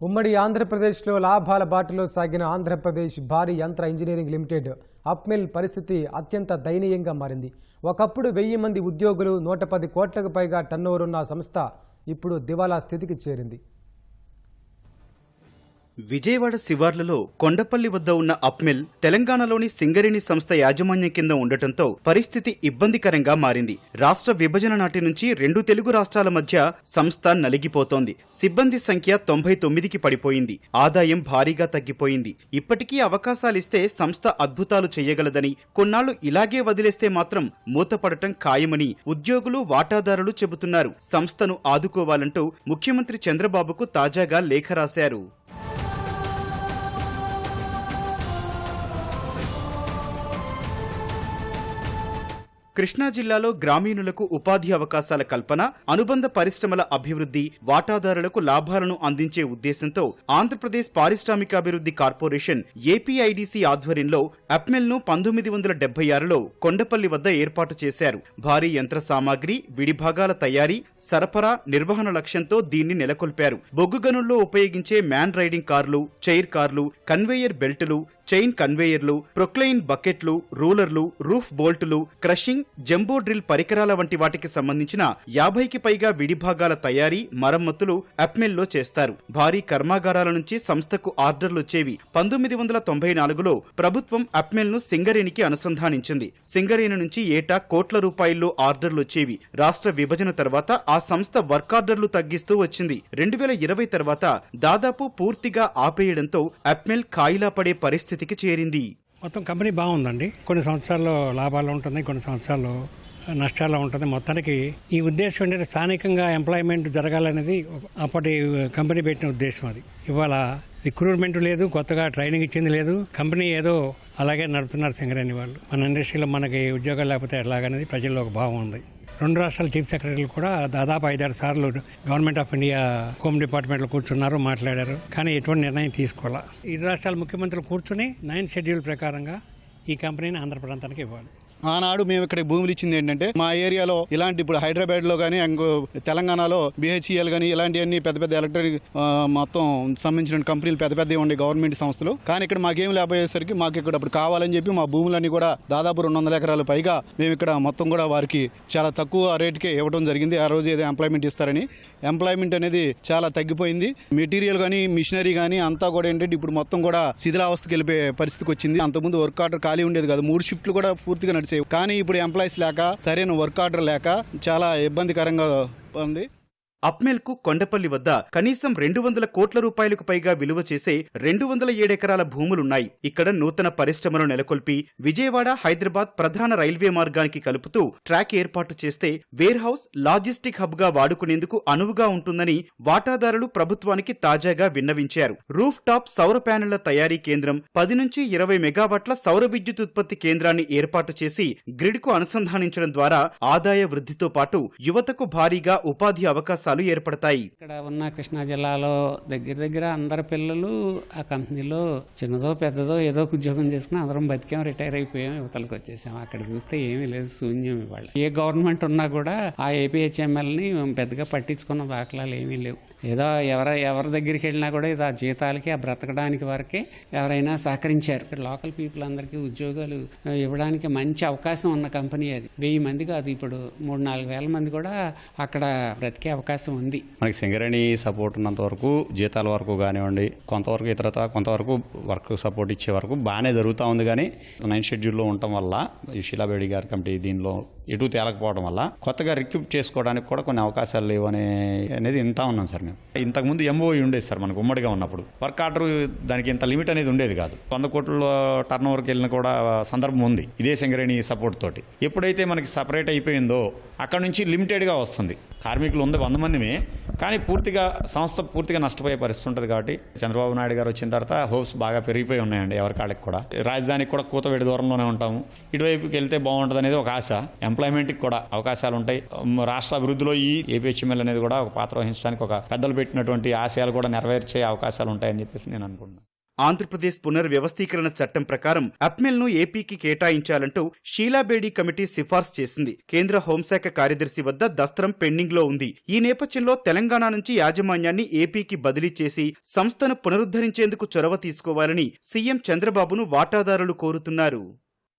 ఉమ్మడి ఆంధ్రప్రదేశ్లో లాభాల బాటలో సాగిన ఆంధ్రప్రదేశ్ భారీ యంత్ర ఇంజనీరింగ్ లిమిటెడ్ అప్మిల్ పరిస్థితి అత్యంత దయనీయంగా మారింది. ఒకప్పుడు వెయ్యి మంది ఉద్యోగులు నూట పది కోట్లకు పైగా టర్నోవర్ ఉన్న సంస్థ ఇప్పుడు దివాలా స్థితికి చేరింది. విజయవాడ శివార్లలో కొండపల్లి వద్ద ఉన్న అప్మిల్ తెలంగాణలోని సింగరేణి సంస్థ యాజమాన్యం కింద ఉండటంతో పరిస్థితి ఇబ్బందికరంగా మారింది. రాష్ట్ర విభజన నాటి నుంచి రెండు తెలుగు రాష్ట్రాల మధ్య సంస్థ నలిగిపోతోంది. సిబ్బంది సంఖ్య తొంభై తొమ్మిదికి పడిపోయింది. ఆదాయం భారీగా తగ్గిపోయింది. ఇప్పటికీ అవకాశాలిస్తే సంస్థ అద్భుతాలు చేయగలదని కొన్నాళ్ళు ఇలాగే వదిలేస్తే మాత్రం మూతపడటం ఖాయమని ఉద్యోగులు వాటాదారులు చెబుతున్నారు. సంస్థను ఆదుకోవాలంటూ ముఖ్యమంత్రి చంద్రబాబుకు తాజాగా లేఖ రాశారు. కృష్ణా జిల్లాలో గ్రామీణులకు ఉపాధి అవకాశాల కల్పన అనుబంధ పరిశ్రమల అభివృద్ధి వాటాదారులకు లాభాలను అందించే ఉద్దేశంతో ఆంధ్రప్రదేశ్ పారిశ్రామికాభివృద్ధి కార్పొరేషన్ ఏపీఐడిసి ఆధ్వర్యంలో అప్మెల్ను పంతొమ్మిది వందల డెబ్బై ఆరులో కొండపల్లి వద్ద ఏర్పాటు చేశారు. భారీ యంత్ర సామాగ్రి విడిభాగాల తయారీ సరఫరా నిర్వహణ లక్ష్యంతో దీన్ని నెలకొల్పారు. బొగ్గు గనుల్లో ఉపయోగించే మ్యాన్ రైడింగ్ కార్లు చైర్ కార్లు కన్వేయర్ బెల్టులు చైన్ కన్వేయర్లు ప్రొక్లైన్ బకెట్లు రూలర్లు రూఫ్ బోల్టులు క్రషింగ్ జంబో డ్రిల్ పరికరాల వంటి వాటికి సంబంధించిన యాభైకి పైగా విడిభాగాల తయారీ మరమ్మతులు అప్మెల్లో చేస్తారు. భారీ కర్మాగారాల నుంచి సంస్థకు ఆర్డర్లు వచ్చేవి. పంతొమ్మిది వందల తొంభై నాలుగులో ప్రభుత్వం అప్మెల్ను సింగరేణికి అనుసంధానించింది. సింగరేణి నుంచి ఏటా కోట్ల రూపాయల్లో ఆర్డర్లు వచ్చేవి. రాష్ట్ర విభజన తర్వాత ఆ సంస్థ వర్క్ ఆర్డర్లు తగ్గిస్తూ వచ్చింది. రెండు వేల ఇరవై తర్వాత దాదాపు పూర్తిగా ఆపేయడంతో అప్మెల్ కాయిలా పడే పరిస్థితికి చేరింది. మొత్తం కంపెనీ బాగుందండి. కొన్ని సంవత్సరాల్లో లాభాలు ఉంటుంది కొన్ని సంవత్సరాల్లో నష్టాల్లో ఉంటుంది. మొత్తానికి ఈ ఉద్దేశం ఏంటంటే స్థానికంగా ఎంప్లాయ్మెంట్ జరగాలనేది అప్పటి కంపెనీ పెట్టిన ఉద్దేశం అది. ఇవాళ రిక్రూట్మెంట్ లేదు కొత్తగా ట్రైనింగ్ ఇచ్చింది లేదు. కంపెనీ ఏదో అలాగే నడుపుతున్నారు సింగరేణి వాళ్ళు. మన ఇండస్ట్రీలో మనకి ఉద్యోగాలు లేకపోతే ఎలాగనేది ప్రజల్లో ఒక భావం ఉంది. రెండు రాష్ట్రాల చీఫ్ సెక్రటరీలు కూడా దాదాపు ఐదారు సార్లు గవర్నమెంట్ ఆఫ్ ఇండియా హోమ్ డిపార్ట్మెంట్లో కూర్చున్నారు మాట్లాడారు. కానీ ఎటువంటి నిర్ణయం తీసుకోవాలా? ఇరు రాష్ట్రాల ముఖ్యమంత్రులు కూర్చుని నైన్ షెడ్యూల్ ప్రకారంగా ఈ కంపెనీని ఆంధ్ర ప్రాంతానికి ఇవ్వాలి. ఆనాడు మేము ఇక్కడ భూములు ఇచ్చింది ఏంటంటే మా ఏరియాలో ఇలాంటి ఇప్పుడు హైదరాబాద్లో కానీ తెలంగాణలో బిహెచ్ఈఎల్ కానీ ఇలాంటివన్నీ పెద్ద పెద్ద ఎలక్ట్రానిక్ మొత్తం సంబంధించిన కంపెనీలు పెద్ద పెద్దవి ఉండే గవర్నమెంట్ సంస్థలు. కానీ ఇక్కడ మాకేం లేకపోయేసరికి మాకు ఇక్కడ ఇప్పుడు కావాలని చెప్పి మా భూములన్నీ కూడా దాదాపు రెండు వందల ఎకరాల పైగా మేము ఇక్కడ మొత్తం కూడా వారికి చాలా తక్కువ రేటుకే ఇవ్వడం జరిగింది. ఆ రోజు ఏదో ఎంప్లాయ్మెంట్ ఇస్తారని. ఎంప్లాయ్మెంట్ అనేది చాలా తగ్గిపోయింది. మెటీరియల్ కానీ మిషనరీ కానీ అంతా కూడా ఏంటంటే ఇప్పుడు మొత్తం కూడా శిథిలావస్థకి వెళ్ళిపోయే పరిస్థితికి వచ్చింది. అంతకుముందు వర్క్ ఆర్డర్ ఖాళీ ఉండేది కాదు. మూడు షిఫ్ట్లు కూడా పూర్తిగా నడిచి కానీ ఇప్పుడు ఎంప్లాయీస్ లేక సరైన వర్క్ ఆర్డర్ లేక చాలా ఇబ్బందికరంగా ఉంది. అప్మెల్కు కొండపల్లి వద్ద కనీసం రెండు వందల కోట్ల రూపాయలకు పైగా విలువ చేసే రెండు వందల ఏడెకరాల భూములున్నాయి. ఇక్కడ నూతన పరిశ్రమలు నెలకొల్పి విజయవాడ హైదరాబాద్ ప్రధాన రైల్వే మార్గానికి కలుపుతూ ట్రాక్ ఏర్పాటు చేస్తే వేర్ హౌస్ లాజిస్టిక్ హబ్గా వాడుకునేందుకు అనువుగా ఉంటుందని వాటాదారులు ప్రభుత్వానికి తాజాగా విన్నవించారు. రూఫ్ టాప్ సౌర ప్యానెళ్ళ తయారీ కేంద్రం పది నుంచి ఇరవై మెగావాట్ల సౌర విద్యుత్ ఉత్పత్తి కేంద్రాన్ని ఏర్పాటు చేసి గ్రిడ్కు అనుసంధానించడం ద్వారా ఆదాయ వృద్ధితో పాటు యువతకు భారీగా ఉపాధి అవకాశాలు ఏర్పడతాయి. ఇక్కడ ఉన్న కృష్ణా జిల్లాలో దగ్గర దగ్గర అందరి పిల్లలు ఆ కంపెనీలో చిన్నదో పెద్దదో ఏదో ఉద్యోగం చేసుకుని అందరం బతికాం రిటైర్ అయిపోయాం యువతలకు వచ్చేసాం. అక్కడ చూస్తే ఏమీ లేదు శూన్యం ఇవాళ. ఏ గవర్నమెంట్ ఉన్నా కూడా ఆ ఏపీహెచ్ఎంఎల్ని పెద్దగా పట్టించుకున్న దాఖలాలు ఏమీ లేవు. ఏదో ఎవర ఎవరి దగ్గరికి వెళ్ళినా కూడా ఇది ఆ జీతాలకి ఆ బ్రతకడానికి వరకే ఎవరైనా సహకరించారు. ఇక్కడ లోకల్ పీపుల్ అందరికీ ఉద్యోగాలు ఇవ్వడానికి మంచి అవకాశం ఉన్న కంపెనీ అది. వెయ్యి మంది కాదు ఇప్పుడు మూడు నాలుగు వేల మంది కూడా అక్కడ బ్రతికే అవకాశం ఉంది. మనకి సింగరేణి సపోర్ట్ ఉన్నంత వరకు జీతాల వరకు కానివ్వండి కొంతవరకు ఇతరత కొంతవరకు వర్క్ సపోర్ట్ ఇచ్చే వరకు బాగానే జరుగుతూ ఉంది కానీ నైన్ షెడ్యూల్లో ఉండటం వల్ల శిలాబేడి గారి కమిటీ దీనిలో ఎటు తేలకపోవడం వల్ల కొత్తగా రిక్రూట్ చేసుకోవడానికి కూడా కొన్ని అవకాశాలు లేవు అనే అనేది వింటా ఉన్నాం సార్ మేము. ఇంతకుముందు ఎంఓఈ ఉండేది సార్ మనకు ఉమ్మడిగా ఉన్నప్పుడు. వర్క్ ఆర్డర్ దానికి ఇంత లిమిట్ అనేది ఉండేది కాదు. వంద కోట్ల టర్న్ ఓవర్కి వెళ్ళిన కూడా సందర్భం ఉంది. ఇదే సింగరేణి సపోర్ట్ తోటి. ఎప్పుడైతే మనకి సపరేట్ అయిపోయిందో అక్కడ నుంచి లిమిటెడ్గా వస్తుంది. కార్మికులు ఉంది వంద మందిమే కానీ పూర్తిగా సంస్థ పూర్తిగా నష్టపోయే పరిస్థితి ఉంటుంది కాబట్టి చంద్రబాబు నాయుడు గారు వచ్చిన తర్వాత హోప్స్ బాగా పెరిగిపోయి ఉన్నాయండి ఎవరికాళ్ళకి కూడా. రాజధానికి కూడా కూతవేడి దూరంలోనే ఉంటాము. ఇటువైపుకి వెళ్తే బాగుంటుంది అనేది ఒక ఆశ. ఎంప్లాయ్మెంట్కి కూడా అవకాశాలు ఉంటాయి. రాష్ట్ర అభివృద్ధిలో ఈ ఏపీహెచ్ఎంఎల్ అనేది కూడా ఒక పాత్ర వహించడానికి ఒక పెద్దలు పెట్టినటువంటి ఆశయాలు కూడా నెరవేర్చే అవకాశాలు ఉంటాయని చెప్పేసి నేను అనుకుంటున్నాను. ఆంధ్రప్రదేశ్ పునర్వ్యవస్థీకరణ చట్టం ప్రకారం అప్మెల్ను ఏపీకి కేటాయించాలంటూ షీలాబేడి కమిటీ సిఫార్సు చేసింది. కేంద్ర హోంశాఖ కార్యదర్శి వద్ద దస్త్రం పెండింగ్లో ఉంది. ఈ నేపథ్యంలో తెలంగాణ నుంచి యాజమాన్యాన్ని ఏపీకి బదిలీ చేసి సంస్థను పునరుద్ధరించేందుకు చొరవ తీసుకోవాలని సీఎం చంద్రబాబును వాటాదారులు కోరుతున్నారు.